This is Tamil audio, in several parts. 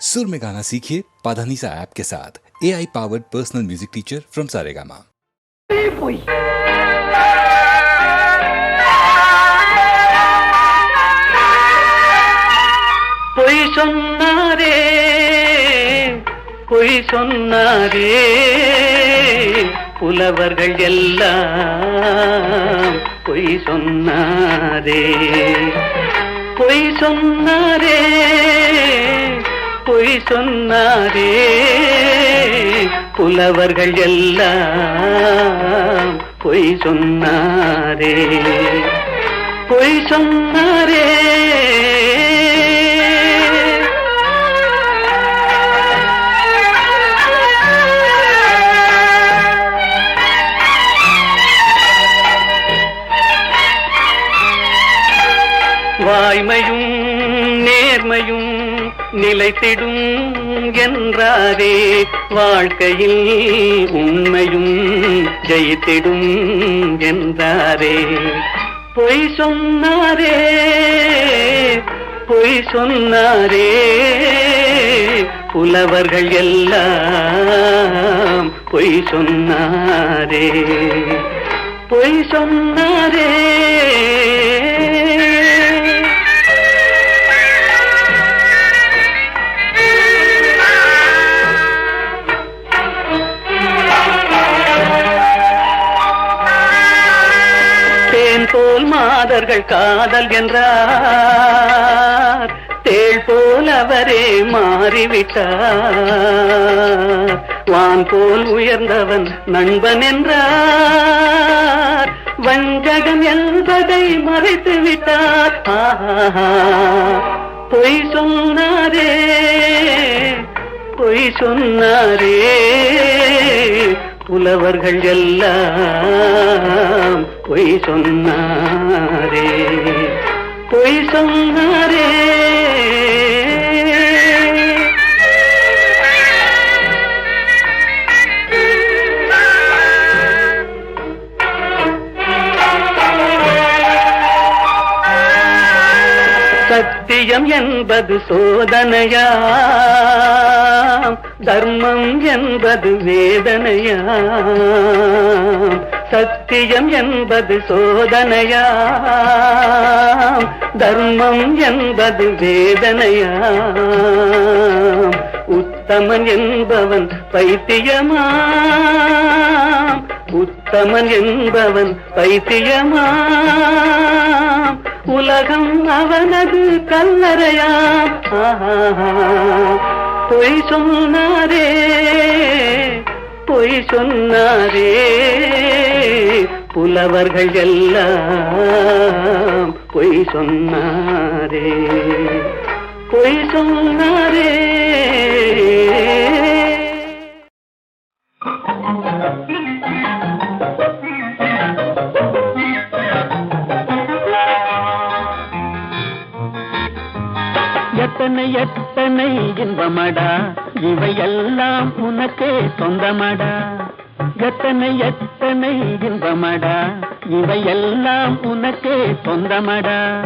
सुर में गाना सीखिए पाधानीसा ऐप के साथ A I powered personal music teacher from Saregama போய் பொய் சொன்னாரே பொய் சொன்னாரே புலவர்கள் எல்லாம் பொய் சொன்னாரே பொய் சொன்னாரே பொய் சொன்னாரே. புலவர்கள் எல்லாம் பொய் சொன்னாரே. பொய் சொன்னாரே. நிலைத்திடும் என்றாரே வாழ்க்கையில் உண்மையும் ஜெயித்திடும் என்றாரே. பொய் சொன்னாரே பொய் சொன்னாரே புலவர்கள் எல்லாம் பொய் சொன்னாரே. பொய் சொன்னாரே மாதர்கள் காதல் என்றார். தேள் போல் அவரே மாறிவிட்டார். வான் போல் உயர்ந்தவன் நண்பன் என்றார். வஞ்சகன் என்பதை மறைத்து விட்டார். பொய் சொன்னாரே பொய் சொன்னாரே. புலவர்கள் எல்லாம் பொய் சொன்னார். சொன்னாரே சத்தியம் என்பது சோதனையாம் தர்மம் என்பது வேதனையாம். சத்தியம் என்பது சோதனையா தர்மம் என்பது வேதனையா உத்தமன் என்பவன் பைத்தியமா உத்தமன் என்பவன் பைத்தியமா உலகம் அவனது கல்லறையா பொய் சொன்னாரே. பொய் சொன்னாரே. புலவர்கள் எல்லாம் பொய் சொன்னாரே. பொய் சொன்னாரே. எத்தனை எத்தனை இன்பமடா. இவையெல்லாம் உனக்கே சொந்தமடா. எத்தனை எத்தனை இன்பமடா. இவையெல்லாம் உனக்கே சொந்தமடா.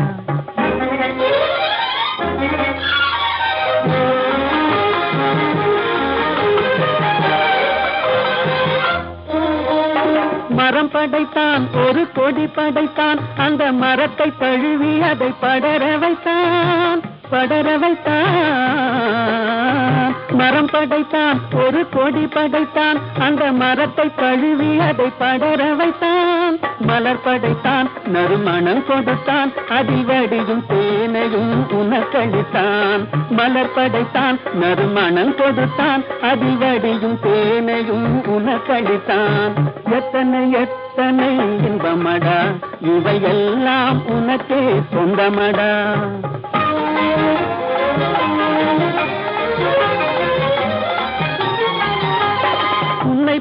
மரம் படைத்தான் ஒரு கொடி படைத்தான். அந்த மரத்தை தழுவி அதை படர வைத்தான். படர வைத்தான். மரம் படைத்தான் ஒரு கொடி படைத்தான் அந்த மரத்தை தழுவி அதை படர வைத்தான். மலர் படைத்தான் நறுமணம் கொடுத்தான் அதில் வடியும் தேனையும் உனக்களித்தான் மலர் படைத்தான் நறுமணம் கொடுத்தான் அதில் வடியும் தேனையும் உனக்களித்தான் எத்தனை எத்தனை இன்பமடா இவையெல்லாம் உனக்கே சொந்தமடா.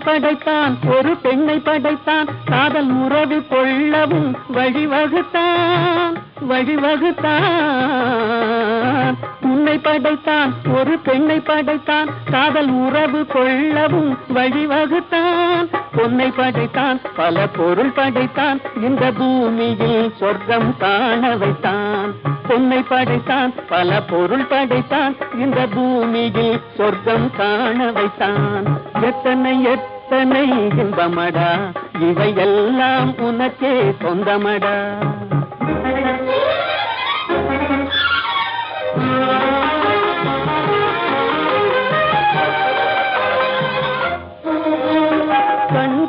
படைத்தான் ஒரு பெண்ணை படைத்தான் காதல் உறவு கொள்ளவும் வழிவகுத்தான் வழிவகுத்தான். உன்னை படைத்தான் ஒரு பெண்ணை படைத்தான் காதல் உறவு கொள்ளவும் வழிவகுத்தான். பொன்னை படைத்தான் பல பொருள் படைத்தான் இந்த பூமியில் சொர்க்கம் காண வைத்தான். பொன்னை படைத்தான் பல பொருள் படைத்தான் இந்த பூமியில் சொர்க்கம் காண வைத்தான். எத்தனை எத்தனை எத்தனை இன்பமடா. இவையெல்லாம் உனக்கே சொந்தமடா.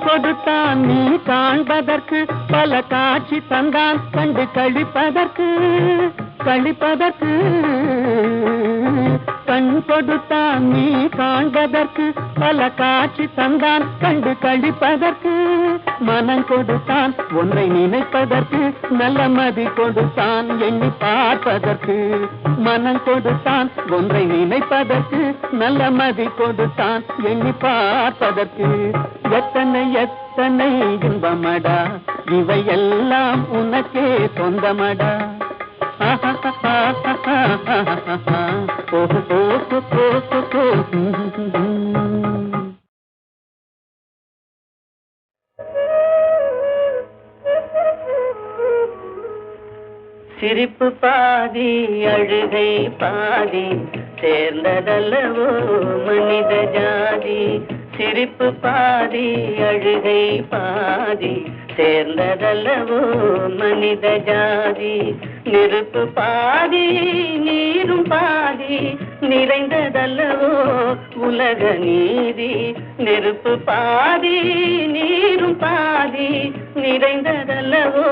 கொடுத்தான் நீ காண்பதற்கு பல காட்சி தந்தான் கண்டு கழிப்பதற்கு கழிப்பதற்கு. கண் கொடுத்தான் நீ காண்பதற்கு பல காட்சி தந்தான் கண்டு கழிப்பதற்கு. மனம் கொடுத்தான் ஒன்றை நினைப்பதற்கு நல்ல மதி கொடுத்தான் எண்ணி பார்ப்பதற்கு. மனம் கொடுத்தான் ஒன்றை நினைப்பதற்கு நல்ல மதி கொடுத்தான் எண்ணி பார்ப்பதற்கு. எத்தனை எத்தனை இன்பமடா இவையெல்லாம் உனக்கே சொந்தமடா. சிரிப்பு பாதி அழுகை பாதி சேர்ந்ததல்லவோ மனித ஜாதி. சிரிப்பு பாதி அழுகை பாதி சேர்ந்ததல்லவோ மனித ஜாதி. நெருப்பு பாதி நீரும் பாதி நிறைந்ததல்லவோ உலக நீதி. நெருப்பு பாதி நீரும் பாதி நிறைந்ததல்லவோ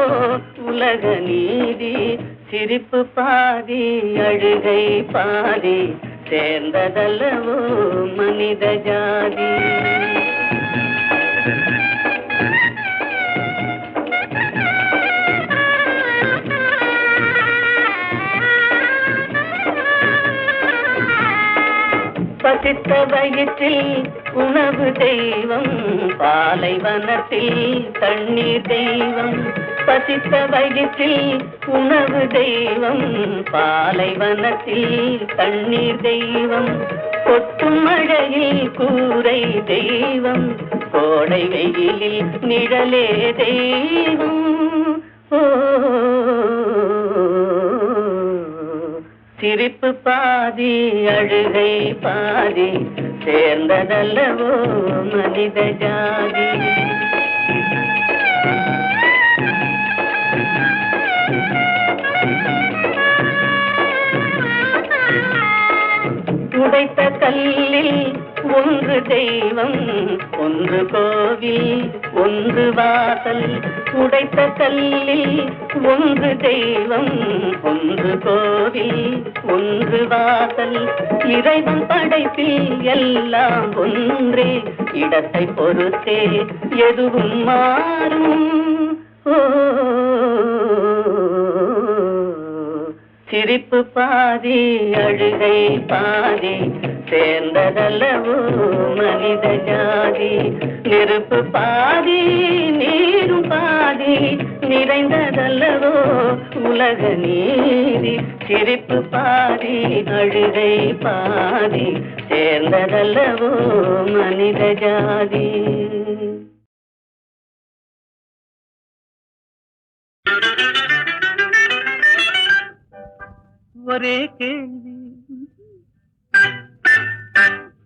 உலக நீதி. சிரிப்பு பாதி அழுகை பாதி சேர்ந்ததல்லவோ மனித ஜாதி. பசித்த வயிற்றில் உணவு தெய்வம் பாலைவனத்தில் தண்ணீர் தெய்வம். பசித்த வயிற்றில் உணவு தெய்வம் பாலைவனத்தில் தண்ணீர் தெய்வம். கொட்டும் மழையில் கூரை தெய்வம் கோடை வெயிலில் நிழலே தெய்வம். ஓ சிரிப்பு பாதி அழுகை பாதி சேர்ந்ததல்லவோ மனித ஜாதி. உடைத்த கல்லில் ஒன்று தெய்வம் ஒன்று கோவில் ஒன்று வாசல். உடைத்த கல்லில் ஒன்று தெய்வம் ஒன்று கோவில் ஒன்று வாசல் இறைவன் படைப்பில் எல்லாம் ஒன்றே. இடத்தை பொறுத்தே எதுவும் மாறும். சிரிப்பு பாதி அழுகை பாதி சேர்ந்ததல்லவோ மனித ஜாதி. நெருப்பு பாதி நீரும் பாதி நிறைந்ததல்லவோ உலக நீதி. சிரிப்பு பாதி அழுகை பாதி சேர்ந்ததல்லவோ மனித ஜாதி. ஒரே கேள்வி.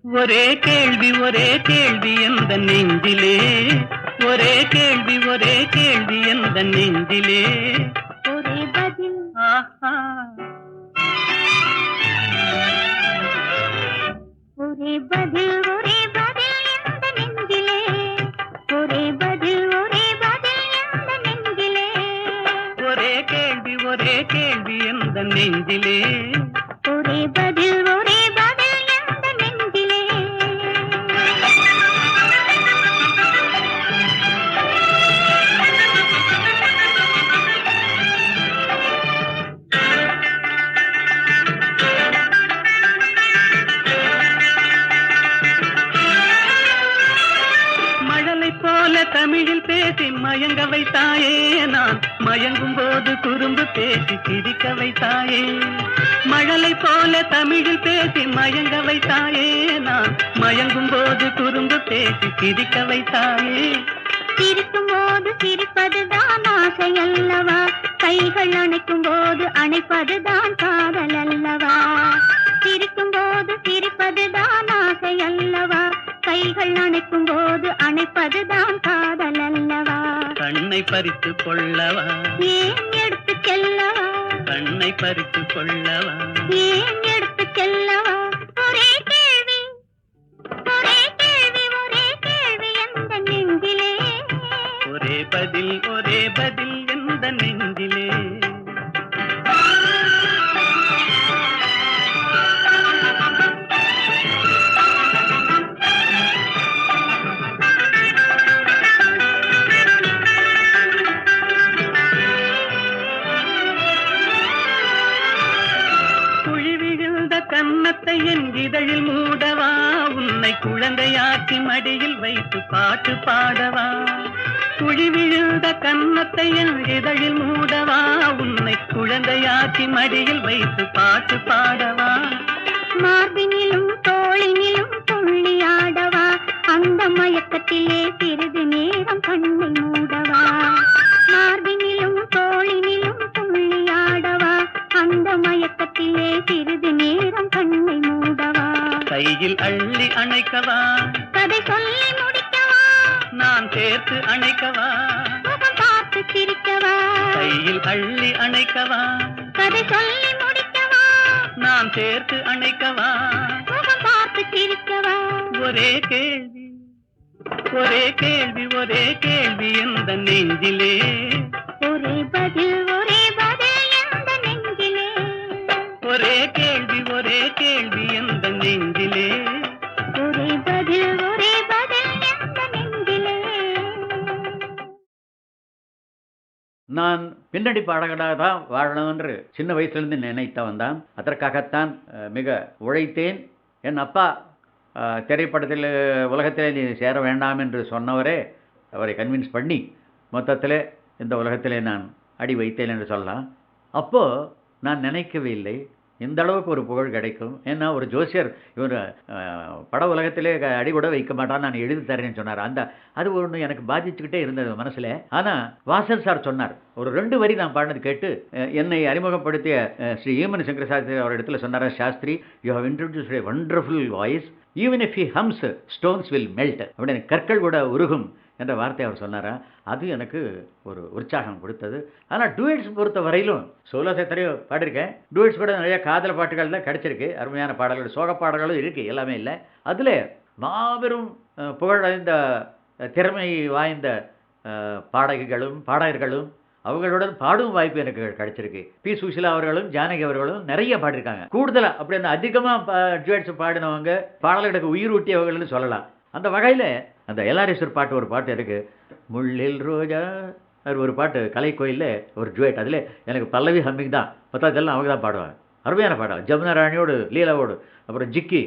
ஒரே கேள்வி ஒரே கேள்வி எந்த நெஞ்சிலே ஒரே கேள்வி ஒரே கேள்வி எந்த நெஞ்சிலே ஒரே பதில் ஆஹா ஒரே பதில் ஒரே பதில் எந்த நெஞ்சிலே ஒரே பதில் ஒரே பதில் எந்த நெஞ்சிலே ஒரே கேள்வி ஒரே கேள்வி எந்த நெஞ்சிலே பேசி சிரிக்க வைத்தாயே. மழலை போல தமிழில் பேசி மயங்க வைத்தாயே. நான் மயங்கும் போது குறும்பு பேசி சிரிக்க வைத்தாயே. சிரிக்கும் போது சிரிப்பதுதான் ஆசை அல்லவா? கைகள் அணைக்கும் போது அணைப்பதுதான் காதல் அல்லவா? சிரிக்கும் போது சிரிப்பதுதான் ஆசை அல்லவா? கைகள் அணைக்கும் போது அணைப்பதுதான் காதல் அல்லவா கண்ணை பறித்து கொள்ளவா? ஏன் எடுத்து செல்லவா? கண்ணை பறித்து கொள்ளவா? ஏன் எடுத்து செல்லவா? ஒரே கேள்வி. ஒரே கேள்வி ஒரே கேள்வி எந்த நெஞ்சிலே? ஒரே பதில் ஒரே பதில். என் இதழில் மூடவா? உன்னை குழந்தையாக்கி மடியில் வைத்து பாட்டு பாடவா? துழி விழுந்த கன்னத்தை என் இதழில் மூடவா? உன்னை குழந்தையாக்கி மடியில் வைத்து பாட்டு பாடவா? மார்பினிலும் தோளினிலும் துள்ளி ஆடவா? அந்த மயக்கத்திலே சிறிது நேரம் கண்ணை மூடவா? மார்பினிலும் தோளினிலும் துள்ளி ஆடவா? அந்த மயக்கத்திலே சிறிது நேரம் கண்ணை மூடவா கையில் அள்ளி அணைக்கவா? கதை சொல்லி முடிக்கவா? நான் சேர்த்து அணைக்கவா? பார்த்து சிரிக்கவா? கையில் அள்ளி அணைக்கவா? கதை சொல்லி முடிக்கவா? நான் சேர்த்து அணைக்கவா? பார்த்து சிரிக்கவா? ஒரே கேள்வி ஒரே கேள்வி ஒரே கேள்வி எந்த நெஞ்சிலே? ஒரே பதில் ஒரே பதில் எந்த நெஞ்சிலே? ஒரே கேள்வி ஒரே கேள்வி நான் பின்னணி பாடகராக தான் வாழணும் என்று சின்ன வயசுலேருந்து நினைத்தவன் தான் அதற்காகத்தான் மிக உழைத்தேன். என் அப்பா திரைப்படத்தில் உலகத்திலே நீ சேர வேண்டாம் என்று சொன்னவரே அவரை கன்வின்ஸ் பண்ணி மொத்தத்தில் இந்த உலகத்திலே நான் அடி வைத்தேன் என்று சொல்லலாம். அப்போது நான் நினைக்கவே இல்லை இந்த அளவுக்கு ஒரு புகழ் கிடைக்கும். ஏன்னா ஒரு ஜோசியர் இவர் பட உலகத்திலே அடி கூட வைக்க மாட்டான் நான் எழுதி தரேன்னு சொன்னார். அந்த அது ஒன்று எனக்கு பாதிச்சுக்கிட்டே இருந்தது மனசில். ஆனால் வாசல் சார் சொன்னார். ஒரு ரெண்டு வரி நான் பாடினது கேட்டு என்னை அறிமுகப்படுத்திய ஸ்ரீ ஈமன் சங்கர சாஸ்திரி அவர் இடத்துல சொன்னார் Shastri you have introduce a wonderful voice even if he hums stones will melt அப்படின்னு கற்கள் கூட உருகும். என்ற வார்த்தை அவர் சொன்னாரா? அது எனக்கு ஒரு உற்சாகம் கொடுத்தது. ஆனால் டூயட்ஸ் பொறுத்த வரையிலும் சோலோ எத்தனையோ பாடியிருக்கேன். டூயட்ஸ் கூட நிறைய காதல் பாட்டுகள் தான் கிடச்சிருக்கு. அருமையான பாடல்கள் சோக பாடல்களும் இருக்குது எல்லாமே இல்லை. அதில் மாபெரும் புகழடைந்த திறமை வாய்ந்த பாடகிகளும் பாடகர்களும் அவர்களுடன் பாடும் வாய்ப்பு எனக்கு கிடைச்சிருக்கு. பி. சுஷிலா அவர்களும் ஜானகி அவர்களும் நிறைய பாடியிருக்காங்க. கூடுதலாக அப்படி அந்த அதிகமாக டுவேட்ஸ் பாடினவங்க பாடல்களுக்கு உயிர் ஊட்டியவர்கள்னு சொல்லலாம். அந்த வகையில் அந்த எல்ஆர்எஸ்வர் பாட்டு ஒரு பாட்டு இருக்குது முள்ளில் ரோஜா அது ஒரு பாட்டு கலை கோயிலில் ஒரு ஜுவேட் அதில் எனக்கு பல்லவி ஹம்மிங் தான். மற்றதெல்லாம் அவங்க தான் பாடுவாங்க. அருமையான பாடம் ஜமுனா ராணியோடு லீலாவோடு அப்புறம் ஜிக்கி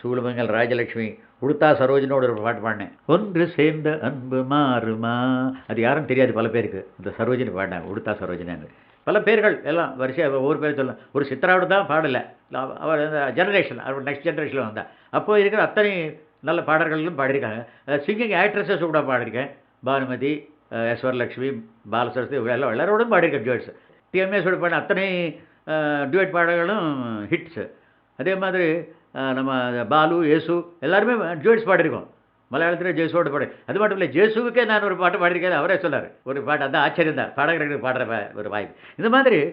சூளுமங்கல் ராஜலட்சுமி உடுத்தா சரோஜனோட ஒரு பாட்டு பாடினேன். ஒன்று சேர்ந்த அன்பு மாறுமா? அது யாரும் தெரியாது பல பேருக்கு. இந்த சரோஜினி பாடினாங்க உடுத்தா சரோஜினு பல பேர்கள் எல்லாம் வரிசையாக ஒவ்வொரு பேர் சொல்லலாம் ஒரு சித்ராவோட தான் பாடலை. அவர் ஜெனரேஷன் அவர் நெக்ஸ்ட் ஜெனரேஷனில் வந்தால் அப்போ இருக்கிற அத்தனை நல்ல பாடல்களும் பாடியிருக்காங்க. சிங்கிங் ஆக்ட்ரஸஸ் கூட பாடியிருக்கேன். பானுமதி எஸ் வரலட்சுமி பாலசரஸ்வதி எல்லாம் எல்லாரோடும் பாடியிருக்கேன் ஜுவட்ஸ் டிஎம்எஸோட பாடின அத்தனை டுவெட் பாடல்களும் ஹிட்ஸு அதே மாதிரி நம்ம பாலு ஏசு எல்லாருமே ஜுவட்ஸ் பாடியிருக்கோம். மலையாளத்தில் ஜேசுவோட பாடு. அது மட்டும் இல்லை ஜேசுவுக்கே நான் ஒரு பாட்டு பாடியிருக்கேன் அவரே சொன்னார் ஒரு பாட்டு அந்த ஆச்சரியம் தான். பாடகர்களுக்கு பாடுற ஒரு வாய்ப்பு. இந்த மாதிரி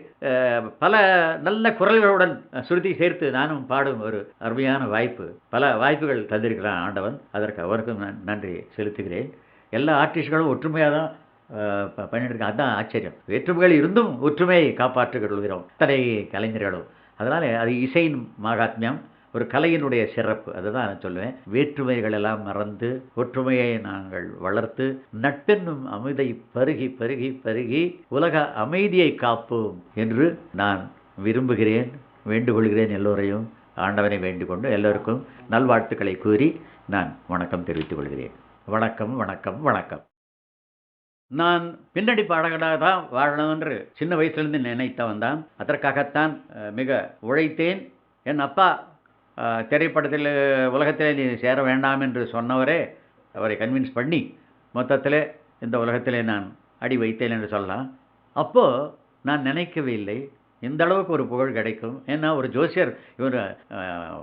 பல நல்ல குரல்களுடன் சுருதி சேர்த்து நானும் பாடும் ஒரு அருமையான வாய்ப்பு. பல வாய்ப்புகள் தந்திருக்கிறான் ஆண்டவன். அதற்கு அவருக்கும் நான் நன்றி செலுத்துகிறேன். எல்லா ஆர்டிஸ்ட்களும் ஒற்றுமையாக தான் அஹ், ப- பண்ணிட்டு ஆச்சரியம். வேற்றுமைகள் இருந்தும் ஒற்றுமையை காப்பாற்றிக் கொள்கிறோம் அத்தனை கலைஞர்களும். அதனால் அது இசையின் மகாத்மியம். ஒரு கலையினுடைய சிறப்பு அதுதான் நான் சொல்லுவேன். வேற்றுமைகள் எல்லாம் மறந்து ஒற்றுமையை நாங்கள் வளர்த்து நட்பென்னும் அமைதை பருகி பருகி பருகி உலக அமைதியை காப்போம் என்று நான் விரும்புகிறேன் வேண்டுகொள்கிறேன் எல்லோரையும். ஆண்டவனை வேண்டிக்கொண்டு எல்லோருக்கும் நல்வாழ்த்துக்களை கூறி நான் வணக்கம் தெரிவித்துக் கொள்கிறேன். வணக்கம் வணக்கம் வணக்கம். நான் பின்னணி பாடகனாக தான் வாழணும் என்று சின்ன வயசுலேருந்து நினைத்தவன் தான். அதற்காகத்தான் மிக உழைத்தேன். என் அப்பா திரைப்படத்தில் உலகத்திலே நீ சேர வேண்டாம் என்று சொன்னவரே அவரை கன்வின்ஸ் பண்ணி மொத்தத்தில் இந்த உலகத்திலே நான் அடி வைத்தேன் என்று சொல்லலாம். அப்போது நான் நினைக்கவே இல்லை. இந்த அளவுக்கு ஒரு புகழ் கிடைக்கும். ஏன்னா ஒரு ஜோசியர் இவர்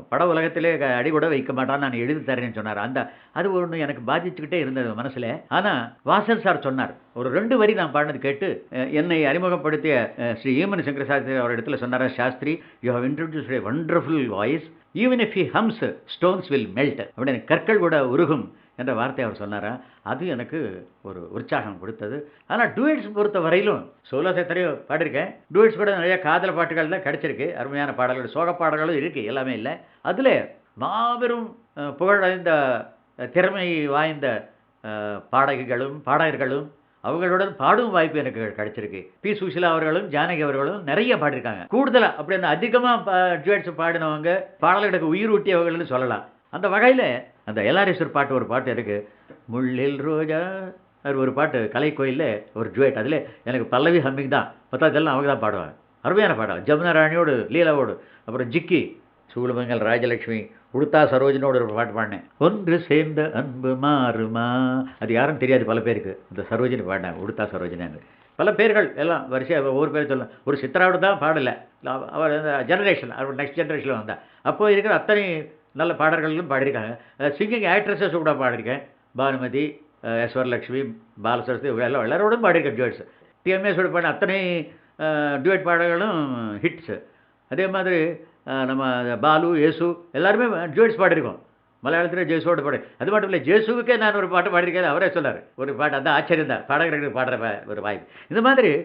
பட உலகத்திலே க- அடி கூட வைக்க மாட்டான் நான் எழுதி தரேன்னு சொன்னார். அந்த அது ஒன்று எனக்கு பாதிச்சுக்கிட்டே இருந்தது மனசில். ஆனால் வாசல் சார் சொன்னார். ஒரு ரெண்டு வரி நான் பாடினது கேட்டு என்னை அறிமுகப்படுத்திய ஸ்ரீ ஈமன் சங்கர சாஸ்திரி அவர் இடத்துல சொன்னார் Shastri you have introduce a wonderful voice even if he hums stones will melt அப்படின்னு கற்கள் கூட உருகும். என்ற வார்த்தை அவர் சொன்னாரா? அது எனக்கு ஒரு உற்சாகம் கொடுத்தது. ஆனால் டூயட்ஸ் பொறுத்த வரையிலும் சோலோ எத்தனையோ பாடியிருக்கேன். டூயட்ஸ் கூட நிறைய காதல் பாட்டுகள் தான் கிடச்சிருக்கு. அருமையான பாடல்கள் சோக பாடல்களும் இருக்குது எல்லாமே இல்லை. அதில் மாபெரும் புகழடைந்த திறமை வாய்ந்த பாடகிகளும் பாடகர்களும் அவங்களுடன் பாடும் வாய்ப்பு எனக்கு கிடைச்சிருக்கு. பி. சுஷிலா அவர்களும் ஜானகி அவர்களும் நிறைய பாடியிருக்காங்க. கூடுதலாக அப்படி அந்த அதிகமாக ஜுவேட்ஸ் பாடினவங்க பாடல்களுக்கு உயிர் ஊட்டியவர்கள்னு சொல்லலாம். அந்த வகையில் அந்த எல்ஆர்எஸ்வர் பாட்டு ஒரு பாட்டு இருக்குது முள்ளில் ரோஜா அது ஒரு பாட்டு கலை கோயிலில் ஒரு ஜுவேட் அதில் எனக்கு பல்லவி ஹம்மிங் தான். மற்றதெல்லாம் அவங்க தான் பாடுவாங்க. அருமையான பாடம் ஜமுனா ராணியோடு லீலாவோடு அப்புறம் ஜிக்கி சூளுமங்கல் ராஜலட்சுமி உடுத்தா சரோஜனோட ஒரு பாட்டு பாடினேன். ஒன்று சேர்ந்த அன்பு மாறுமா? அது யாரும் தெரியாது பல பேருக்கு. இந்த சரோஜினி பாடினேன் உடுத்தா சரோஜினு பல பேர்கள் எல்லாம் வரிசையாக ஒவ்வொரு பேர் சொல்லலாம் ஒரு சித்ராவோட தான் பாடலை. அவர் அந்த ஜெனரேஷன் அவர் நெக்ஸ்ட் ஜெனரேஷனில் வந்தால் அப்போ இருக்கிற அத்தனை நல்ல பாடல்களும் பாடியிருக்காங்க. சிங்கிங் ஆக்ட்ரஸஸ் கூட பாடியிருக்கேன். பானுமதி எஸ் வரலட்சுமி பாலசரஸ்வதி எல்லாம் எல்லாரோடும் பாடியிருக்கேன் டுவேட்ஸ் டிஎம்எஸோட பாடின அத்தனை டுவேட் பாடல்களும் ஹிட்ஸு அதே மாதிரி நம்ம பாலு ஏசு எல்லாருமே டுவேட்ஸ் பாடியிருக்கோம். மலையாளத்தில் ஜேசுவோட பாடு. அது மட்டும் இல்லை ஜேசுவுக்கே நான் ஒரு பாட்டு பாடியிருக்கேன் அவரே சொன்னார் ஒரு பாட்டு அந்த ஆச்சரியம் தான். பாடகர்களுக்கு பாடுற ஒரு வாய்ப்பு. இந்த மாதிரி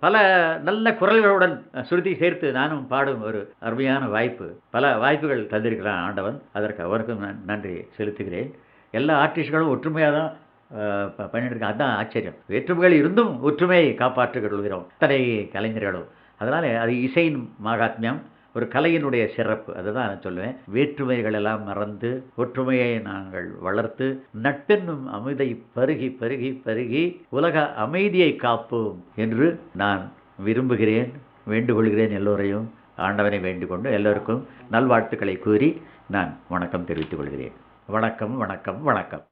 பல நல்ல குரல்களுடன் சுருதி சேர்த்து நானும் பாடும் ஒரு அருமையான வாய்ப்பு. பல வாய்ப்புகள் தந்திருக்கிறான் ஆண்டவன். அதற்கு அவருக்கும் நான் நன்றி செலுத்துகிறேன். எல்லா ஆர்டிஸ்ட்களும் ஒற்றுமையாக தான் ப- பண்ணிட்டு இருக்காங்க ஆச்சரியம். வேற்றுமைகள் இருந்தும் ஒற்றுமையை காப்பாற்றிக் கொள்கிறோம் அத்தனை கலைஞர்களும். அதனால் அது இசையின் மகாத்மியம். ஒரு கலையினுடைய சிறப்பு அதுதான் நான் சொல்லுவேன். வேற்றுமைகள் எல்லாம் மறந்து ஒற்றுமையை நாங்கள் வளர்த்து நட்பென்னும் அமைதை பருகி பருகி பருகி உலக அமைதியை காப்போம் என்று நான் விரும்புகிறேன் வேண்டுகொள்கிறேன் எல்லோரையும். ஆண்டவனை வேண்டிக்கொண்டு எல்லோருக்கும் நல்வாழ்த்துக்களை கூறி நான் வணக்கம் தெரிவித்துக் கொள்கிறேன். வணக்கம் வணக்கம் வணக்கம்.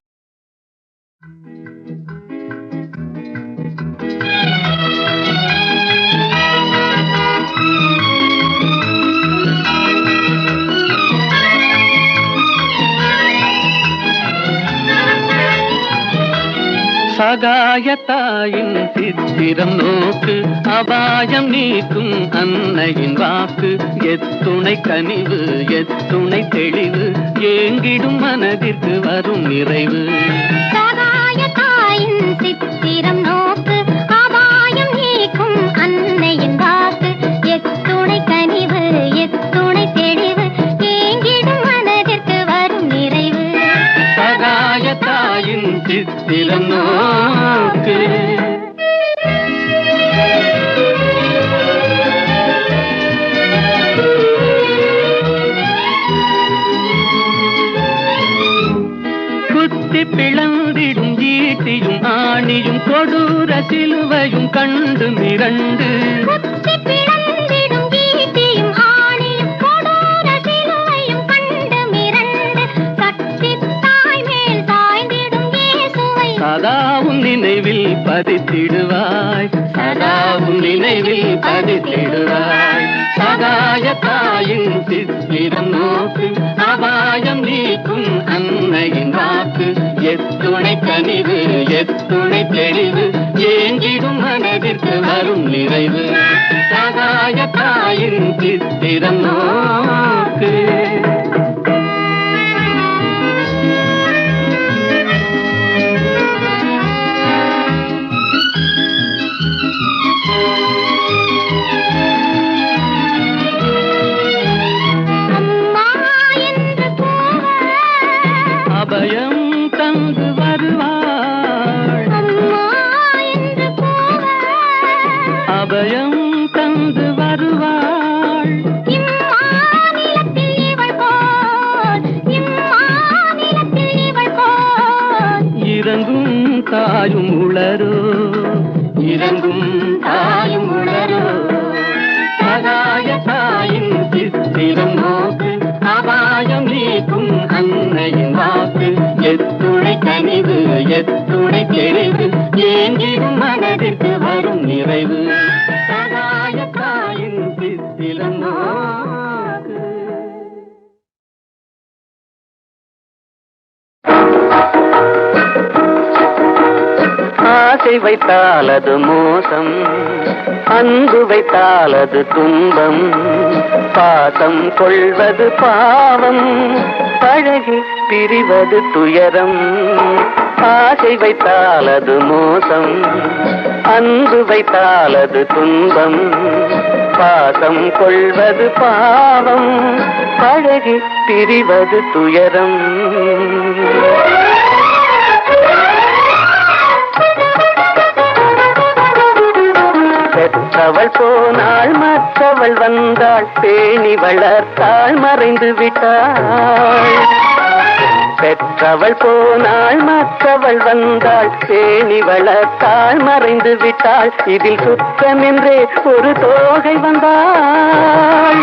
சகாய தாயின் சித்திரம் நோக்கு அபாயம் நீக்கும் அன்னையின் வாக்கு. எத்துணை கனிவு எத்துணை தெளிவு ஏங்கிடும் மனதிற்கு வரும் நிறைவு. சகாய தாயின் சித்திரம் இயேசுவை. சதாவும் நினைவில் பதித்திடுவாய். சதாவும் நினைவில் பதித்திடுவாய். சகாய தாயின் சித்திரம் நோக்கு அபாயம் நீக்கும் அன்னையின் வாக்கு. எத்துணை கனிவு மனதிற்கு நிறைவு சகாய தாயின் சித்திரம் நோக்கு. அபயம் தந்து வருவாள். இறங்கும் தாயும் உளரோ இறங்கும் தாயும் உளரோ. சகாய தாயின் சித்திரம் நோக்கு அபாயம் நீக்கும் அன்னையின் வாக்கு. எத்துணை கனிவு எத்துணை தெரிவு ஏங்கிடும் மனதிற்கு நிறைவு சகாய ஆசை வைத்தால் அது மோசம் அன்பு வைத்தால் அது துன்பம் பாசம் கொள்வது பாவம் பழகி பிரிவது துயரம். ஆசை வைத்தால் அது மோசம் அன்பு வைத்தால் அது துன்பம் பாசம் கொள்வது பாவம் பழகி பிரிவது துயரம். பெற்றவள் போனாள் மற்றவள் வந்தாள் பேணி வளர்த்தாள் மறைந்து விட்டாள். பெற்றவள் போனாள் மற்றவள் வந்தாள். பேணி வளர்த்தாள் மறைந்து விட்டாள். இதில் சுற்றமென்றே ஒரு தோகை வந்தாள்.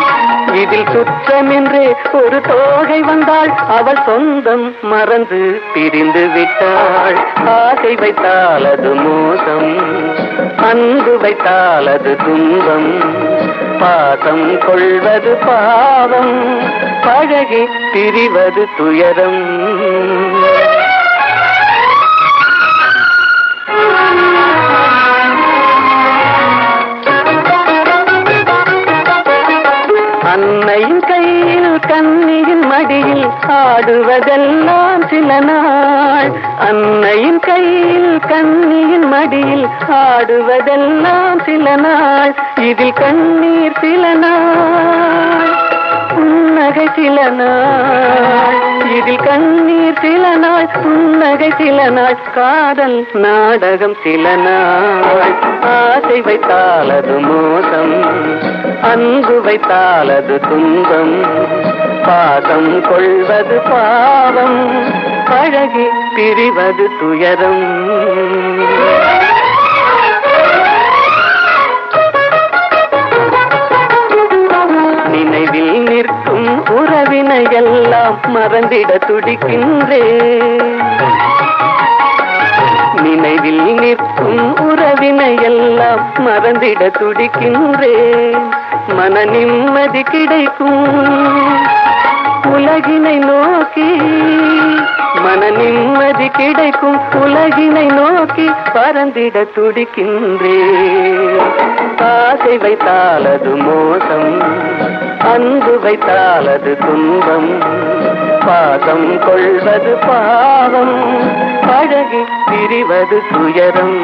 இதில் சுற்றமென்றே ஒரு தோகை வந்தாள். அவள் சொந்தம் மறந்து பிரிந்து விட்டாள். ஆசை வைத்தால் அது மோசம் அன்பு வைத்தால் அது துன்பம். பாசம் கொள்வது பாவம் பழகி பிரிவது துயரம். அன்னையின் கையில் கண்ணியின் மடியில் ஆடுவதெல்லாம் சில நாள். அன்னையின் கையில் கண்ணி மடியில் ஆடுவதெல்லாம் சில நாள் இதில் கண்ணீர் சில நாள் புன்னகை சில நாள் இதில் கண்ணீர் சில நாள் புன்னகை சில நாள் காதல் நாடகம் சில நாள். ஆசை வைத்தாலது மோசம் அன்பு வைத்தாலது துன்பம் பாதம் கொள்வது பாவம் பழகி பிரிவது துயரம். நிற்கும் உறவினையெல்லாம் மறந்திட துடிக்கின்றேன் நினைவில் நிற்கும் உறவினையெல்லாம் மறந்திட துடிக்கின்றேன் மன நிம்மதி கிடைக்கும் உலகினை நோக்கி. மன நிம்மதி கிடைக்கும் உலகினை நோக்கி பறந்திட துடிக்கின்றேன் ஆசை வைத்தால் அது மோசம் அன்பு வைத்தால் அது துன்பம். பாதம் கொள்வது பாவம் பழகி பிரிவது துயரம்.